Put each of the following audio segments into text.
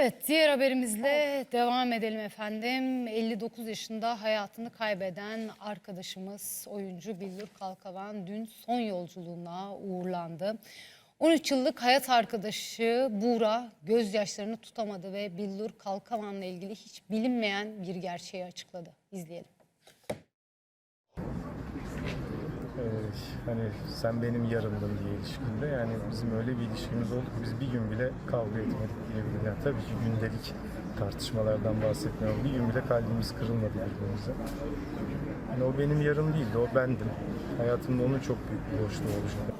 Evet, diğer haberimizle devam edelim efendim. 59 yaşında hayatını kaybeden arkadaşımız oyuncu Billur Kalkavan dün son yolculuğuna uğurlandı. 13 yıllık hayat arkadaşı Buğra gözyaşlarını tutamadı ve Billur Kalkavan'la ilgili hiç bilinmeyen bir gerçeği açıkladı. İzleyelim. Hani sen benim yarımdın diye ilişkimde yani bizim öyle bir ilişkimiz oldu ki biz bir gün bile kavga etmedik diyebilirim. Yani tabii ki gündelik tartışmalardan bahsetmiyorum. Bir gün bile kalbimiz kırılmadı birbirimize. Yani o benim yarım değildi, o bendim. Hayatımda onun çok büyük bir boşluğu olacak.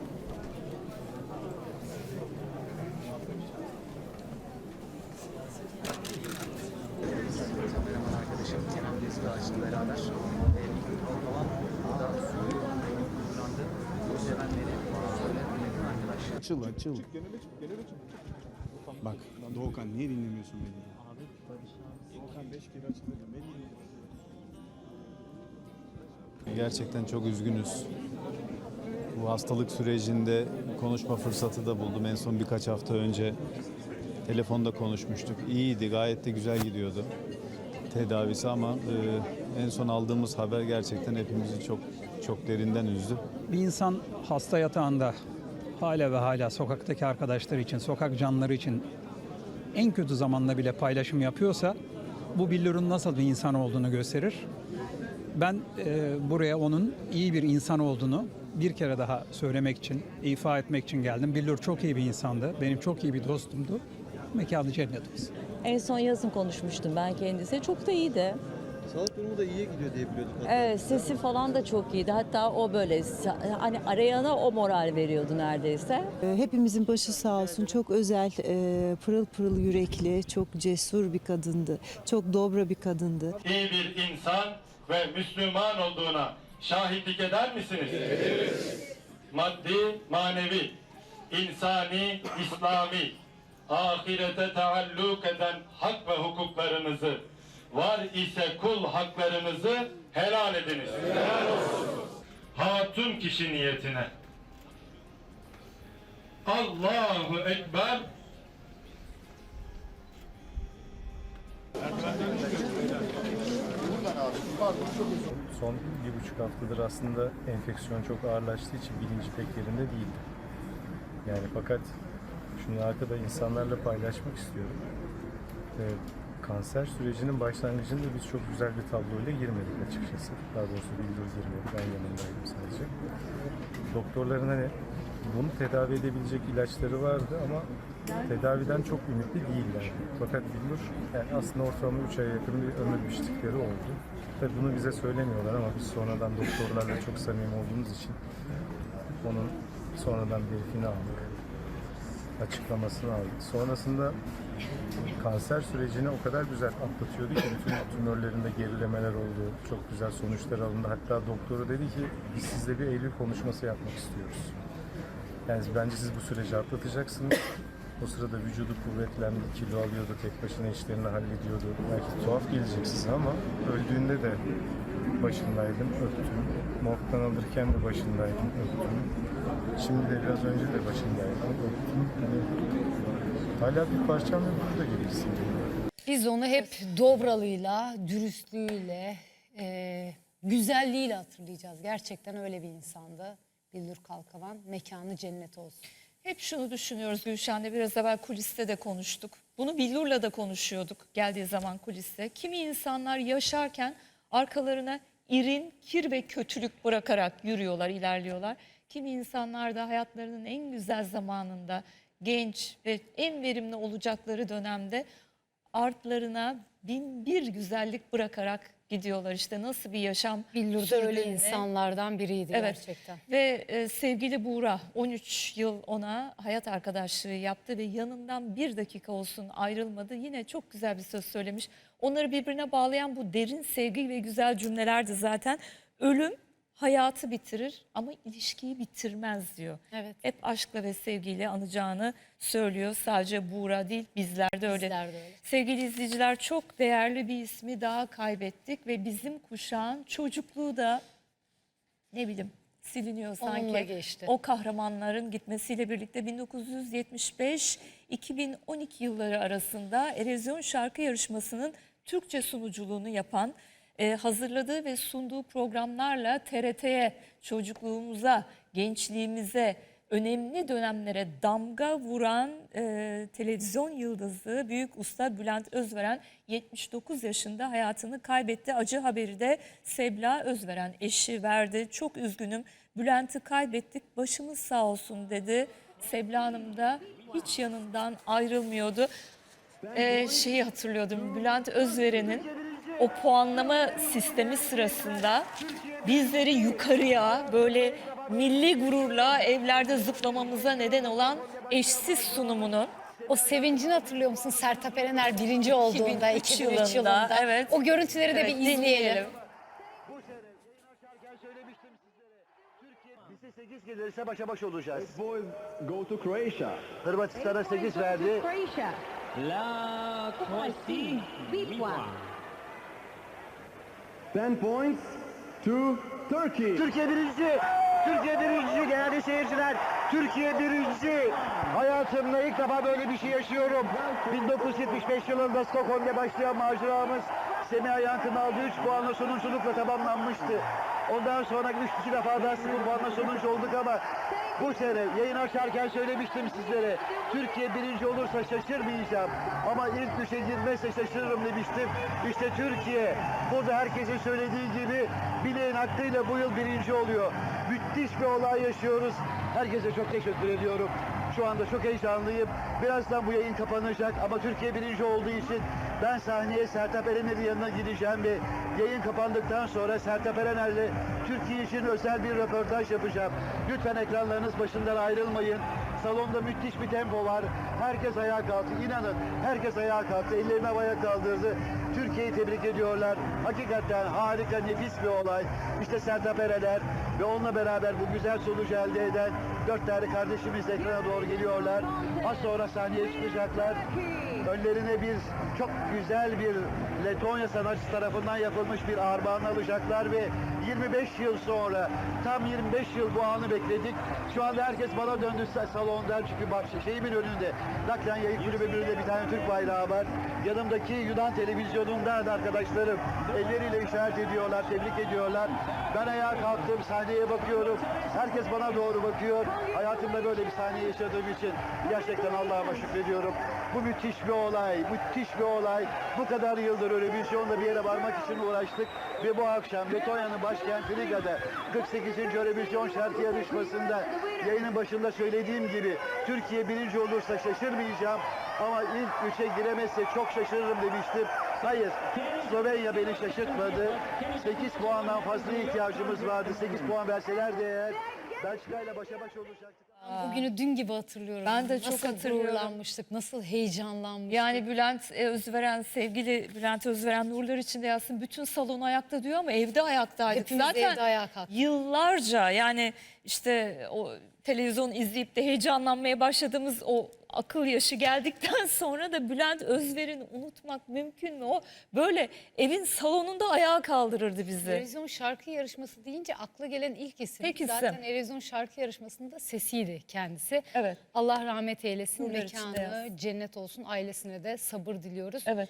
arkadaşım Kenan Dezgahçı'yla beraber e, bir gün Kalkavan burada suyu kullandı. Bu sevenleri söyle dinledin arkadaşlar. Açıl açıl. Bak Doğukan niye dinlemiyorsun beni? Doğukan 5 kere açıldı. Gerçekten çok üzgünüz. Bu hastalık sürecinde konuşma fırsatı da buldum. En son birkaç hafta önce telefonda konuşmuştuk. İyiydi, gayet de güzel gidiyordu tedavisi ama e, en son aldığımız haber gerçekten hepimizi çok çok derinden üzdü. Bir insan hasta yatağında hala ve hala sokaktaki arkadaşlar için, sokak canlıları için en kötü zamanda bile paylaşım yapıyorsa bu Billur'un nasıl bir insan olduğunu gösterir. Ben e, buraya onun iyi bir insan olduğunu bir kere daha söylemek için, ifa etmek için geldim. Billur çok iyi bir insandı, benim çok iyi bir dostumdu. Mekanı cennet olsun. En son yazın konuşmuştum ben kendisiyle. Çok da iyiydi. Sağlık da iyiye gidiyor diye biliyorduk. hatta. Evet, sesi falan da çok iyiydi. Hatta o böyle hani arayana o moral veriyordu neredeyse. Ee, Hepimizin başı sağ olsun. Çok özel, e, pırıl pırıl yürekli, çok cesur bir kadındı. Çok dobra bir kadındı. iyi bir insan ve Müslüman olduğuna şahitlik eder misiniz? Maddi, manevi, insani, İslami, ahirete taalluk eden hak ve hukuklarınızı, var ise kul haklarınızı helal ediniz. Hatun kişi niyetine. Allahu Ekber. Son bir buçuk haftadır aslında enfeksiyon çok ağırlaştığı için bilinci pek yerinde değildi. Yani fakat şunu arkada insanlarla paylaşmak istiyorum. Ee, kanser sürecinin başlangıcında biz çok güzel bir tabloyla girmedik açıkçası. Daha doğrusu Bildur girmedi, ben yanındaydım sadece. Doktorların hani bunu tedavi edebilecek ilaçları vardı ama tedaviden çok ümitli değiller. Fakat Bildur yani aslında ortalama 3 aya yakın bir ömür biçtikleri oldu. Tabii bunu bize söylemiyorlar ama biz sonradan doktorlarla çok samimi olduğumuz için onun sonradan bir aldık açıklamasını aldık. Sonrasında kanser sürecini o kadar güzel atlatıyordu ki bütün tümörlerinde gerilemeler oldu. Çok güzel sonuçlar alındı. Hatta doktoru dedi ki biz sizle bir Eylül konuşması yapmak istiyoruz. Yani bence siz bu süreci atlatacaksınız. O sırada vücudu kuvvetlendi, kilo alıyordu, tek başına işlerini hallediyordu. Belki tuhaf gelecek size ama öldüğünde de başındaydım, öptüm. Morgdan alırken de başındaydım, öptüm. Şimdi de biraz önce de başındaydım, öptüm. Hani hala bir parçam ve burada gibi hissediyorum. Biz onu hep dobralığıyla, dürüstlüğüyle, e, güzelliğiyle hatırlayacağız. Gerçekten öyle bir insandı. Billur Kalkavan mekanı cennet olsun. Hep şunu düşünüyoruz Gülşen'le biraz evvel kuliste de konuştuk. Bunu Billur'la da konuşuyorduk geldiği zaman kuliste. Kimi insanlar yaşarken arkalarına irin, kir ve kötülük bırakarak yürüyorlar, ilerliyorlar. Kimi insanlar da hayatlarının en güzel zamanında genç ve en verimli olacakları dönemde artlarına bin bir güzellik bırakarak gidiyorlar. İşte nasıl bir yaşam Billur da öyle insanlardan biriydi Evet. gerçekten. Ve e, sevgili Buğra 13 yıl ona hayat arkadaşlığı yaptı ve yanından bir dakika olsun ayrılmadı. Yine çok güzel bir söz söylemiş. Onları birbirine bağlayan bu derin sevgi ve güzel cümlelerdi zaten. Ölüm hayatı bitirir ama ilişkiyi bitirmez diyor. Evet. Hep aşkla ve sevgiyle anacağını söylüyor. Sadece Buğra değil bizler de öyle. Bizler de öyle. Sevgili izleyiciler çok değerli bir ismi daha kaybettik ve bizim kuşağın çocukluğu da ne bileyim siliniyor sanki. Onunla geçti. O kahramanların gitmesiyle birlikte 1975-2012 yılları arasında Erozyon Şarkı Yarışması'nın Türkçe sunuculuğunu yapan, e, hazırladığı ve sunduğu programlarla TRT'ye, çocukluğumuza, gençliğimize, önemli dönemlere damga vuran e, televizyon yıldızı büyük usta Bülent Özveren 79 yaşında hayatını kaybetti. Acı haberi de Sebla Özveren eşi verdi. Çok üzgünüm Bülent'i kaybettik başımız sağ olsun dedi. Sebla Hanım da hiç yanından ayrılmıyordu. Ee, şeyi hatırlıyordum Bülent Özveren'in o puanlama sistemi sırasında bizleri yukarıya böyle milli gururla evlerde zıplamamıza neden olan eşsiz sunumunu O sevincini hatırlıyor musun Sertab Erener birinci olduğunda 2003 2003 yılında, yılında. evet. O görüntüleri de Evet, bir izleyelim. dinleyelim. söylemiştim sizlere. Türkiye bize 8 gelirse başa baş olacağız. boys go to Croatia. Hırvatistan'a 8 verdi. La Croatia. 10 points to Turkey. Türkiye birinci. Türkiye birinci değerli seyirciler. Türkiye birinci. Hayatımda ilk defa böyle bir şey yaşıyorum. 1975 yılında Stockholm'da başlayan maceramız Semih Yankı'nın aldığı 3 puanla sonunculukla tamamlanmıştı. Ondan sonra 3 defa daha 0 puanla sonuncu olduk ama bu sene yayın açarken söylemiştim sizlere. Türkiye birinci olursa şaşırmayacağım. Ama ilk üçe girmezse şaşırırım demiştim. İşte Türkiye burada herkesin söylediği gibi bileğin hakkıyla bu yıl birinci oluyor. Müthiş bir olay yaşıyoruz. Herkese çok teşekkür ediyorum. Şu anda çok heyecanlıyım. Birazdan bu yayın kapanacak ama Türkiye birinci olduğu için ben sahneye Sertab Erener'in yanına gideceğim ve yayın kapandıktan sonra Sertab Erener'le Türkiye için özel bir röportaj yapacağım. Lütfen ekranlarınız başından ayrılmayın. Salonda müthiş bir tempo var. Herkes ayağa kalktı. İnanın herkes ayağa kalktı. Ellerini havaya kaldırdı. Türkiye'yi tebrik ediyorlar. Hakikaten harika, nefis bir olay. İşte Sertab Erener ve onunla beraber bu güzel sonucu elde eden dört tane kardeşimiz ekrana doğru geliyorlar. Az sonra sahneye çıkacaklar. Önlerine bir çok güzel bir Letonya sanatçısı tarafından yapılmış bir armağan alacaklar ve 25 yıl sonra tam 25 yıl bu anı bekledik. Şu anda herkes bana döndü sa- salondan çünkü bak şeyimin önünde. Naklen yayın kulübümün önünde bir tane Türk bayrağı var. Yanımdaki Yunan televizyonundan da arkadaşlarım elleriyle işaret ediyorlar, tebrik ediyorlar. Ben ayağa kalktım, sahneye bakıyorum. Herkes bana doğru bakıyor. Hayatımda böyle bir sahne yaşadığım için gerçekten Allah'ıma şükrediyorum. Bu müthiş bir olay, müthiş bir olay. Bu kadar yıldır Eurovision'da bir yere varmak için uğraştık. Ve bu akşam Letonya'nın başkenti Riga'da 48. Eurovision şarkı yarışmasında yayının başında söylediğim gibi Türkiye birinci olursa şaşırmayacağım. Ama ilk üçe giremezse çok şaşırırım demiştim. Hayır, Slovenya beni şaşırtmadı. 8 puandan fazla ihtiyacımız vardı. 8 puan verseler de eğer Belçika'yla başa baş Bugünü dün gibi hatırlıyorum. Ben de çok nasıl hatırlıyorum. gururlanmıştık, nasıl heyecanlanmıştık. Yani Bülent e, Özveren, sevgili Bülent Özveren nurlar içinde yatsın. Bütün salon ayakta diyor ama evde ayaktaydık. Hepimiz Zaten evde ayağa kalktık. yıllarca yani işte o televizyon izleyip de heyecanlanmaya başladığımız o akıl yaşı geldikten sonra da Bülent Özveren'i unutmak mümkün mü? O böyle evin salonunda ayağa kaldırırdı bizi. Erozyon şarkı yarışması deyince akla gelen ilk isim. Tek isim. Zaten Erozyon şarkı yarışmasında sesiydi kendisi. Evet. Allah rahmet eylesin. İçinde Mekanı cennet olsun. Ailesine de sabır diliyoruz. Evet.